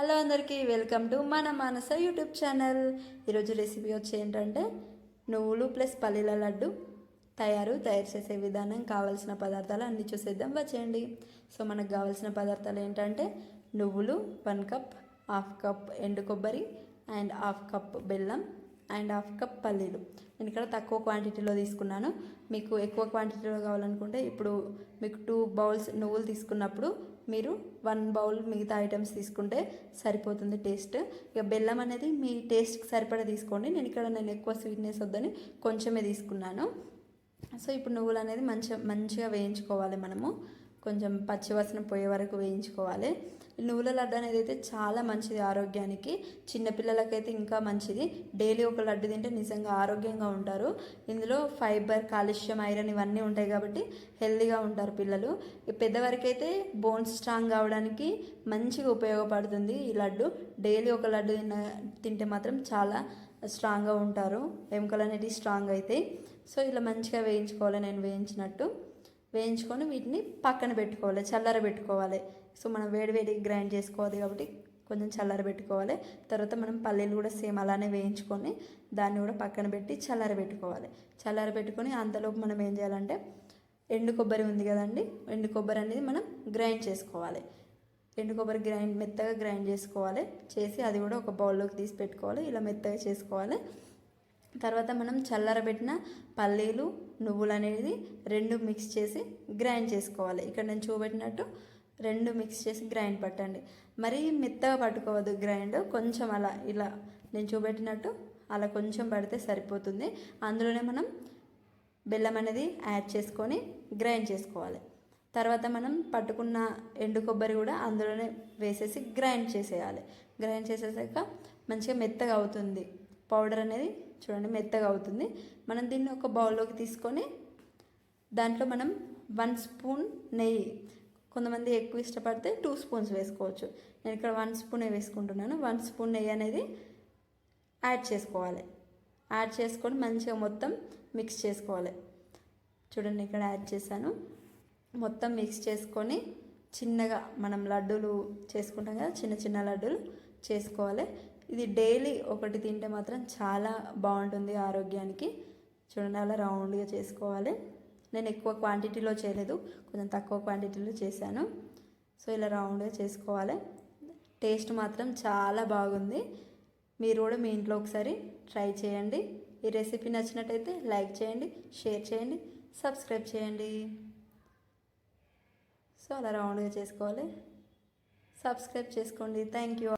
Hello అందరికీ welcome to మన Manasa YouTube channel. ఈరోజు రెసిపీ వచ్చి ఏంటంటే నువ్వులు ప్లస్ పల్లీల లడ్డు తయారు తయారు చేసే విధానం కావాల్సిన పదార్థాలు అన్నీ చూసేద్దాం. వచ్చేయండి. సో మనకు కావాల్సిన పదార్థాలు ఏంటంటే నువ్వులు వన్ కప్ హాఫ్ కప్ ఎండు కొబ్బరి అండ్ హాఫ్ కప్ బెల్లం అండ్ హాఫ్ కప్ పల్లీలు. నేను ఇక్కడ తక్కువ క్వాంటిటీలో తీసుకున్నాను. మీకు ఎక్కువ క్వాంటిటీలో కావాలనుకుంటే ఇప్పుడు మీకు టూ బౌల్స్ నువ్వులు తీసుకున్నప్పుడు మీరు వన్ బౌల్ మిగతా ఐటమ్స్ తీసుకుంటే సరిపోతుంది టేస్ట్ ఇక బెల్లం అనేది మీ టేస్ట్కి సరిపడా తీసుకోండి. నేను ఇక్కడ నేను ఎక్కువ స్వీట్నెస్ వద్దని కొంచెమే తీసుకున్నాను. సో ఇప్పుడు నువ్వులు అనేది మంచిగా మంచిగా వేయించుకోవాలి మనము. కొంచెం పచ్చివాసన పోయే వరకు వేయించుకోవాలి. నువ్వుల లడ్డు అనేది అయితే చాలా మంచిది ఆరోగ్యానికి. చిన్నపిల్లలకైతే ఇంకా మంచిది. డైలీ ఒక లడ్డు తింటే నిజంగా ఆరోగ్యంగా ఉంటారు. ఇందులో ఫైబర్ కాలుష్యం ఐరన్ ఇవన్నీ ఉంటాయి కాబట్టి హెల్తీగా ఉంటారు పిల్లలు. పెద్దవారికైతే బోన్స్ స్ట్రాంగ్ కావడానికి మంచిగా ఉపయోగపడుతుంది ఈ లడ్డు. డైలీ ఒక లడ్డు తిన్న తింటే మాత్రం చాలా స్ట్రాంగ్గా ఉంటారు. ఎముకలు అనేటివి స్ట్రాంగ్ అవుతాయి సో ఇలా మంచిగా వేయించుకోవాలి నేను వేయించినట్టు. వేయించుకొని వీటిని పక్కన పెట్టుకోవాలి చల్లర పెట్టుకోవాలి. సో మనం వేడి గ్రైండ్ చేసుకోవాలి కాబట్టి కొంచెం చల్లర పెట్టుకోవాలి. తర్వాత మనం పల్లీలు కూడా సేమ్ అలానే వేయించుకొని దాన్ని కూడా పక్కన పెట్టి చల్లర పెట్టుకోవాలి. చల్లర పెట్టుకొని అంతలోపు మనం ఏం చేయాలంటే ఎండు కొబ్బరి ఉంది కదండి ఎండు కొబ్బరి అనేది మనం గ్రైండ్ చేసుకోవాలి. ఎండు కొబ్బరి గ్రైండ్ మెత్తగా గ్రైండ్ చేసుకోవాలి. చేసి అది కూడా ఒక బౌల్లోకి తీసి పెట్టుకోవాలి. ఇలా మెత్తగా చేసుకోవాలి. తర్వాత మనం చల్లరబెట్టిన పల్లీలు నువ్వులు అనేది రెండు మిక్స్ చేసి గ్రైండ్ చేసుకోవాలి. ఇక్కడ నేను చూపెట్టినట్టు రెండు మిక్స్ చేసి గ్రైండ్ పట్టండి. మరీ మెత్తగా పట్టుకోవద్దు గ్రైండ్ కొంచెం అలా ఇలా. నేను చూపెట్టినట్టు అలా కొంచెం పడితే సరిపోతుంది. అందులోనే మనం బెల్లం అనేది యాడ్ చేసుకొని గ్రైండ్ చేసుకోవాలి. తర్వాత మనం పట్టుకున్న ఎండు కొబ్బరి కూడా అందులోనే వేసేసి గ్రైండ్ చేసేయాలి. గ్రైండ్ చేసేసాక మంచిగా మెత్తగా అవుతుంది. పౌడర్ అనేది చూడండి మెత్తగా అవుతుంది. మనం దీన్ని ఒక బౌల్లోకి తీసుకొని దాంట్లో మనం వన్ స్పూన్ నెయ్యి కొంతమంది ఎక్కువ ఇష్టపడితే టూ స్పూన్స్ వేసుకోవచ్చు. నేను ఇక్కడ వన్ స్పూనే వేసుకుంటున్నాను. వన్ స్పూన్ నెయ్యి అనేది యాడ్ చేసుకోవాలి. యాడ్ చేసుకొని మంచిగా మొత్తం మిక్స్ చేసుకోవాలి. చూడండి ఇక్కడ యాడ్ చేశాను. మొత్తం మిక్స్ చేసుకొని చిన్నగా మనం లడ్డూలు చేసుకుంటాం కదా చిన్న చిన్న లడ్డూలు చేసుకోవాలి. ఇది డైలీ ఒకటి తింటే మాత్రం చాలా బాగుంటుంది ఆరోగ్యానికి. చూడండి అలా రౌండ్గా చేసుకోవాలి. నేను ఎక్కువ క్వాంటిటీలో చేయలేదు కొంచెం తక్కువ క్వాంటిటీలో చేశాను. సో ఇలా రౌండ్గా చేసుకోవాలి. టేస్ట్ మాత్రం చాలా బాగుంది. మీరు కూడా మీ ఇంట్లో ఒకసారి ట్రై చేయండి. ఈ రెసిపీ నచ్చినట్టయితే లైక్ చేయండి షేర్ చేయండి సబ్స్క్రైబ్ చేయండి. సో అలా రౌండ్గా చేసుకోవాలి. సబ్స్క్రైబ్ చేసుకోండి. Thank you.